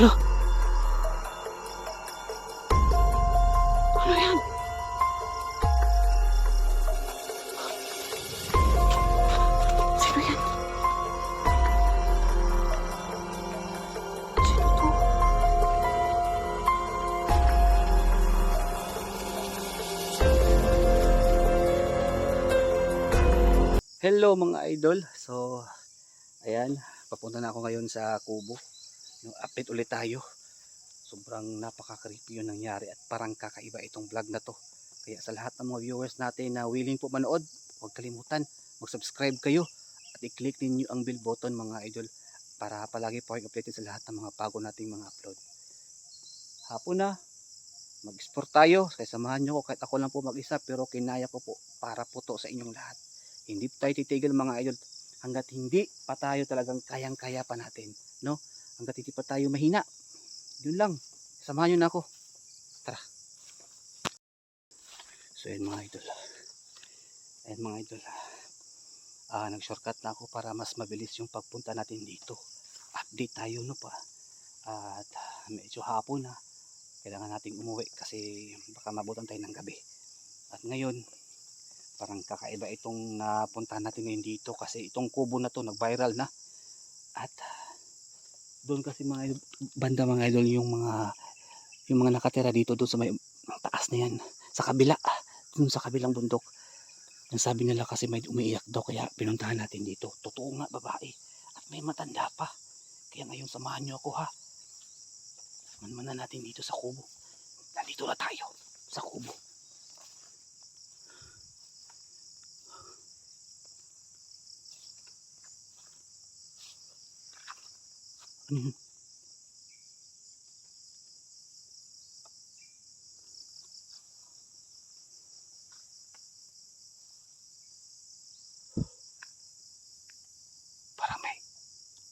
Hala. Ano yan? Sino yan? Sino to? Hello mga idol. So, ayan, papunta na ako ngayon sa Kubo. Yung update ulit tayo. Sobrang napaka-creepy yung nangyari at parang kakaiba itong vlog na to. Kaya sa lahat ng mga viewers natin na willing po manood, huwag kalimutan, mag-subscribe kayo at i-click ninyo ang bell button mga idol para palagi po kayo updated sa lahat ng mga bago nating mga upload. Hapon na, mag-sport tayo. Kaya samahan nyo ko kahit ako lang po mag-isa pero kinaya ko po para po to sa inyong lahat. Hindi po tayo titigil mga idol hanggat hindi pa tayo talagang kayang-kaya pa natin. No? Hanggat hindi pa tayo mahina. Yun lang. Samahan nyo na ako. Tara. So yun mga idol. Ayan mga idol. Ah, nag-shortcut na ako para mas mabilis yung pagpunta natin dito. Update tayo no pa. At ah, medyo hapon na. Kailangan nating umuwi kasi baka mabutan tayo ng gabi. At ngayon, parang kakaiba itong napuntahan natin ngayon dito kasi itong kubo na to nag-viral na. At ah, doon kasi mga banda mga idol yung mga yung mga nakatira dito doon sa may taas na yan. Sa kabila doon sa kabilang bundok. Ang sabi nila kasi may umiiyak daw kaya pinuntahan natin dito. Totoo nga babae. At may matanda pa. Kaya ngayon samahan nyo ako ha? Manman na natin dito sa kubo. Nandito na tayo sa kubo ano yun Parang may,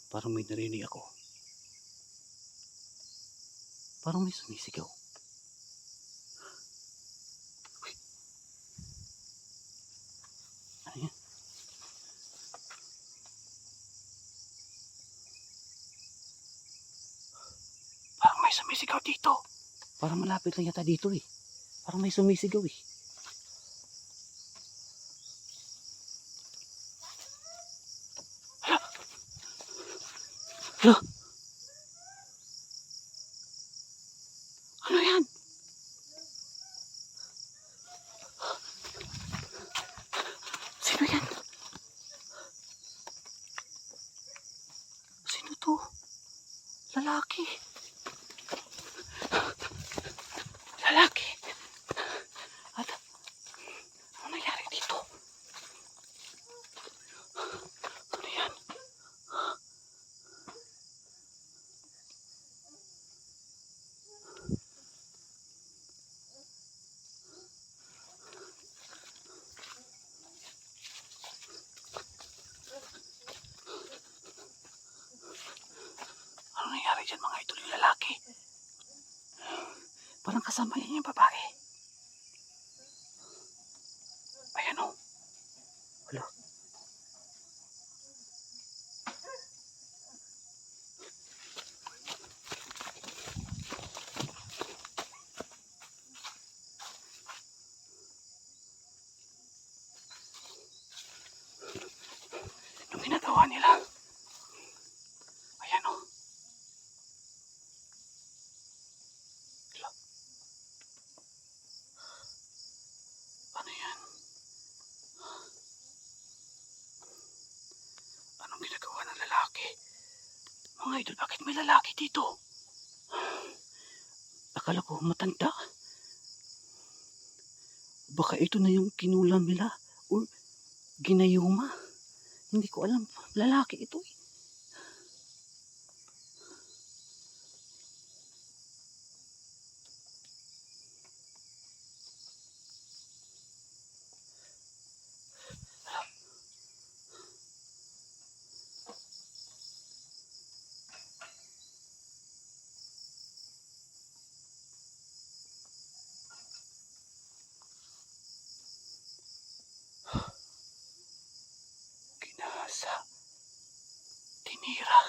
parang may narinig ako. Parang may sumisigaw. Uy. Ano yan? Parang may sumisigaw dito. Parang malapit lang yata dito eh. Parang may sumisigaw eh. Hala. Ano yan? Sino yan? Sino to? Lalaki. Lalaki. At ano nangyari dito? Ano yan? Ano nangyari dyan mga idol yung lalaki? Parang kasama niya yung babae. Ayan o. Wala. Yung ginagawa nila. Ayan o. Hala. Ano yan? Anong ginagawa ng lalaki? Mga idol, bakit may lalaki dito? Akala ko matanda. Baka ito na yung kinulam nila or ginayuma. Hindi ko alam. Lalaki ito eh. pag-asa. Tinira.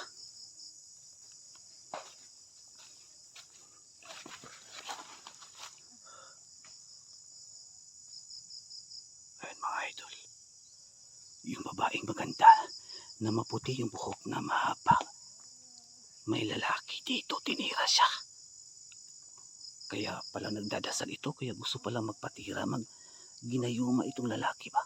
Ayun mga idol, yung babaeng maganda na maputi yung buhok na mahaba. May lalaki dito, tinira siya. Kaya pala nagdadasal ito, kaya gusto pala magpatira, mag ginayuma itong lalaki ba?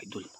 一顿了。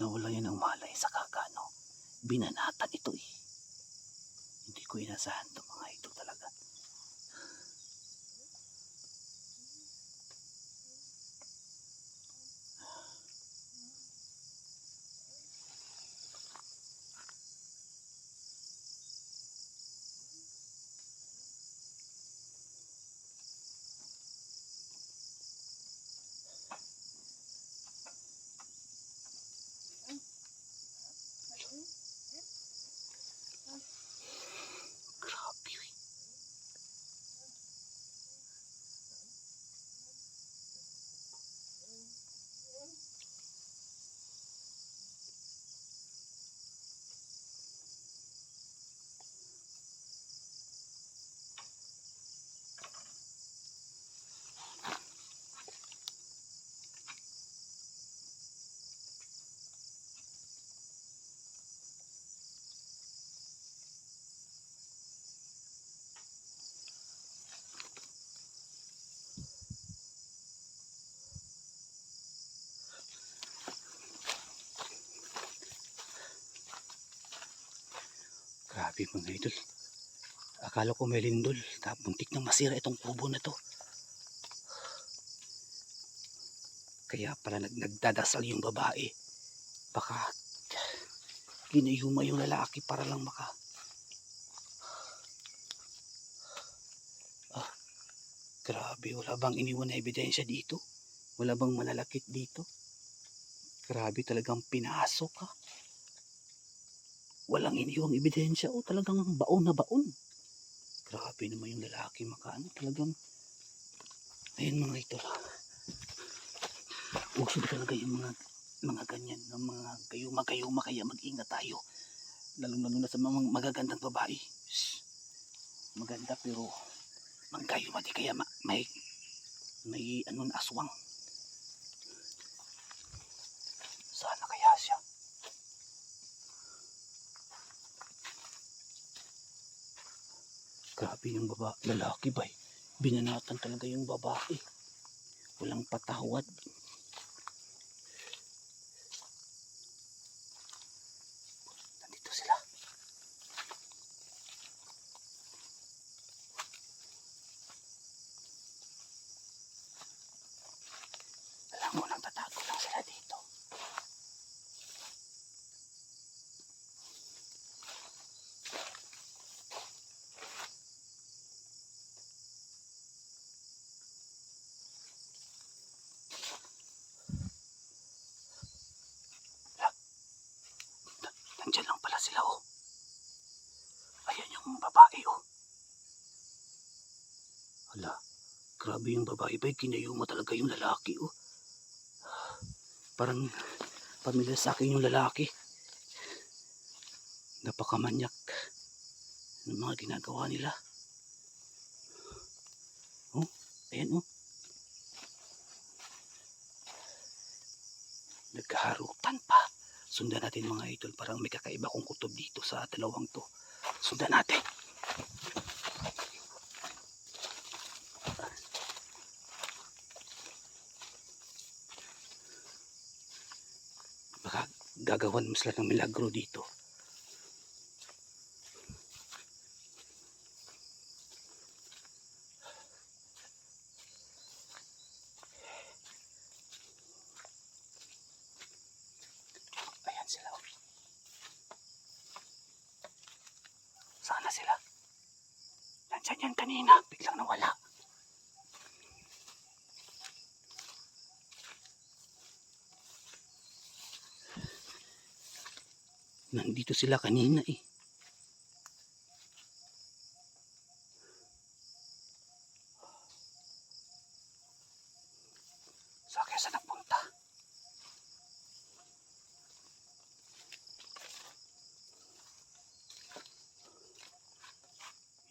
Nawala yan ng malay sa kakano. Binanatan ito eh. Hindi ko inasahan to mga ito talaga. Grabe eh. Grabe mga idol. Akala ko may lindol. Buntik nang masira itong kubo na to. Kaya pala nag nagdadasal yung babae. Baka ginayuma yung lalaki para lang maka... Ah, grabe. Wala bang iniwan na ebidensya dito? Wala bang malalakit dito? Grabe talagang pinasok ha. Walang iniwang ebidensya o talagang baon na baon. Grabe naman yung lalaki makaano talagang ayun mga ito uso talaga yung mga mga ganyan ng mga gayuma gayuma kaya mag-ingat tayo. Lalo lalo na sa mga magagandang babae. Shh. maganda pero manggayuma di kaya ma- may may ano na aswang sana kaya siya Grabe yung baba, lalaki ba eh. Binanatan talaga yung babae. Walang patawad. Nandito sila. Alam mo, nagtatago lang sila dito. Nandiyan lang pala sila, oh. Ayan yung babae, oh. Hala, grabe yung babae ba? Kinayuma talaga yung lalaki, oh. Parang pamilya sa akin yung lalaki. Napakamanyak ng mga ginagawa nila. Oh, ayan, oh. Nagkaharutan pa. Sundan natin mga idol. Parang may kakaiba kong kutob dito sa dalawang to. Sundan natin. Baka gagawan mo sila ng milagro dito. Sana sila. Nandyan yan kanina. Biglang nawala. Nandito sila kanina eh. Sa kaya saan nagpunta?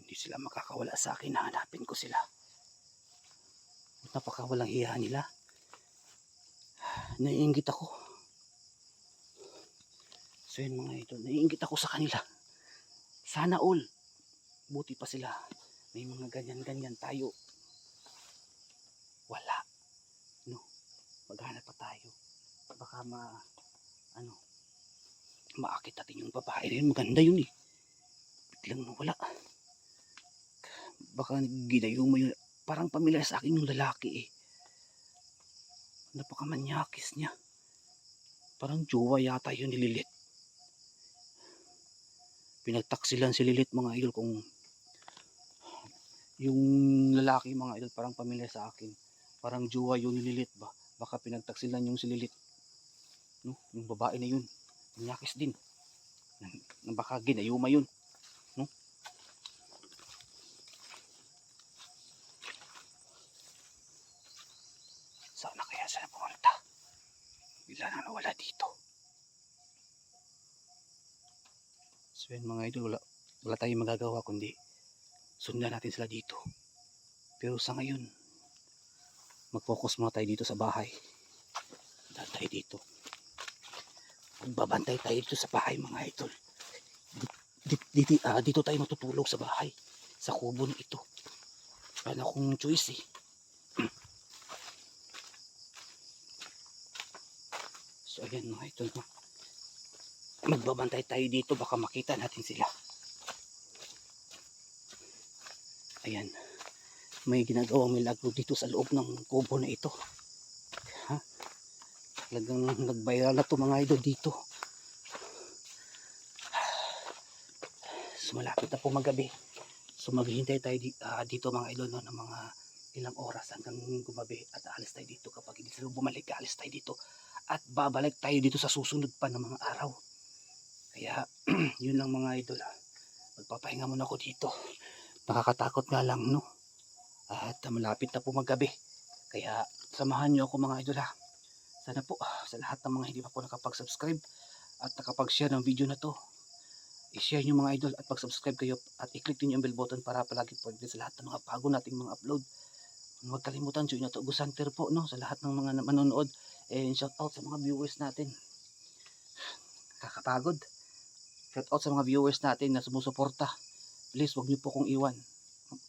Hindi sila makakawala sa akin. Hanapin ko sila. Napakawalang hiya nila. Naiingit ako. So yun mga ito, naiingit ako sa kanila. Sana all. Buti pa sila. May mga ganyan-ganyan tayo. Wala. No. Maghanap pa tayo. Baka ma, ano, maakit natin yung babae yun. Maganda yun eh. Biglang nawala. Baka ginayo mo yun. Parang pamilyar sa akin yung lalaki eh. Napakamanyakis niya. Parang jowa yata yun ni Lilith pinagtaksilan si Lilith mga idol kung yung lalaki mga idol parang pamilya sa akin parang jowa yun ni Lilith ba baka pinagtaksilan yung si Lilith no? yung babae na yun nyakis din baka ginayuma yun no? Kaya sila pumunta bigla na nawala dito So yun mga idol, wala, wala tayong magagawa kundi sundan natin sila dito. Pero sa ngayon, mag-focus muna tayo dito sa bahay. Dahil tayo dito. Magbabantay tayo dito sa bahay mga idol. Dito, dito, ah, dito tayo matutulog sa bahay. Sa kubo na ito. Wala akong choice eh. So ayan mga idol. Magbabantay tayo dito baka makita natin sila. Ayan. May ginagawang milagro dito sa loob ng kubo na ito. Ha? Talagang nagbayral na to mga idol dito. So malapit na po magabi. So maghihintay tayo di- ah, dito mga idol no, ng mga ilang oras hanggang gumabi at aalis tayo dito. Kapag hindi sila bumalik aalis tayo dito at babalik tayo dito sa susunod pa ng mga araw kaya, yun lang mga idol. ah. Magpapahinga muna ako dito. Nakakatakot nga lang, no? At ah, malapit na po maggabi. Kaya, samahan nyo ako mga idol, ha? Sana po, ah, sa lahat ng mga hindi pa po nakapag-subscribe at nakapag-share ng video na to, i-share nyo mga idol at pag-subscribe kayo at i-click din yung bell button para palagi po sa lahat ng mga bago nating mga upload. Huwag kalimutan, join na to Center po, no? Sa lahat ng mga manonood. And shout out sa mga viewers natin. Kakapagod. Shout out sa mga viewers natin na sumusuporta. Please, wag niyo po kong iwan.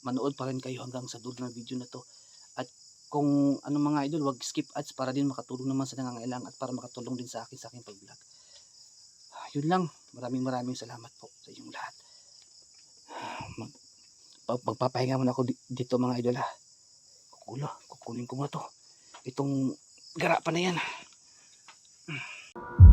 Manood pa rin kayo hanggang sa dulo ng video na to. At kung ano mga idol, wag skip ads para din makatulong naman sa nangangailangan at para makatulong din sa akin sa aking pag-vlog. Yun lang. Maraming maraming salamat po sa inyong lahat. Ah, Mag, magpapahinga muna ako di- dito mga idol ha. Kukulo, kukunin ko nga to. Itong Gara pa na yan. Hmm.